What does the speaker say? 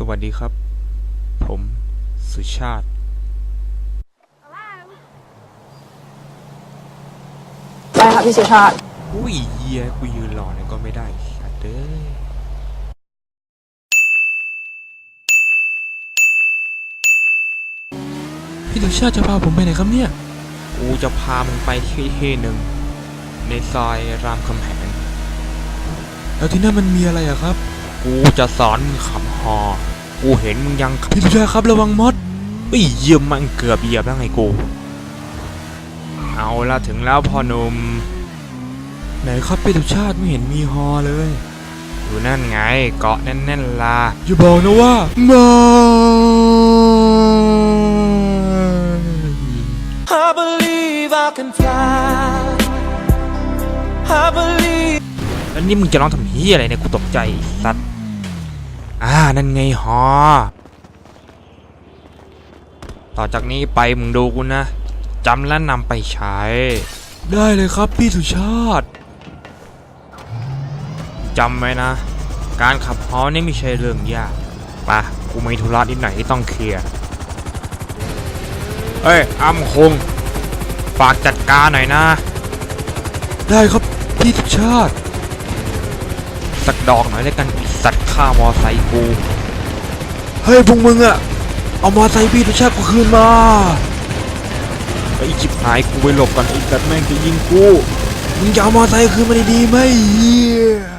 สวัสดีครับ ผมสุชาติได้ค่ะพี่สุชาติ อุ้ยเฮียกูยืนรอเนี่ยก็ไม่ได้สัตว์เด้ยพี่สุชาติจะพาผมไปไหนครับเนี่ย กูจะพามึงไปที่ที่หนึ่ง ในซอยรามคำแหงแล้วที่นั่นมันมีอะไรอะครับ กูจะสอนมึงขับฮอกูเห็นมึงยังขับพี่สุชาติครับระวังมดอุ้ยเยี่ยมมันเกือบเหยียบแล้วไงกู เอาละถึงแล้วพ่อหนุ่มไหนครับพี่สุชาติไม่เห็นมีฮอเลย อยู่นั่นไงเกาะแน่นๆล่ะอย่าบอกนะว่าไม่ I believe I can fly. I believe. แล้วนี่มึงจะร้องทำเฮียอะไรเนี่ยกูตกใจสัตว์ อ่า นั่นไงฮอ ต่อจากนี้ไปมึงดูกูนะ จำและนำไปใช้ ได้เลยครับพี่สุชาติ จำไว้นะ การขับฮอนี่ไม่ใช่เรื่องยากไปะกูมีธุระนิดหน่อยที่ต้องเคลียร์เฮ้ยอ้ำคง ฝากจัดการหน่อยนะ ได้ครับพี่สุชาติ สักดอกหน่อยแล้วกันสัตว์ฆ่ามอไซค์กูเฮ้ยพวกมึงอะเอามอไซค์พี่สุชาติกูคืนมาไอ้ชิบหายกูไปหลบก่อนไอ้สัตว์แม่งจะยิงกูมึงจะเอามอไซค์คืนมาดีๆไหมเหี้ย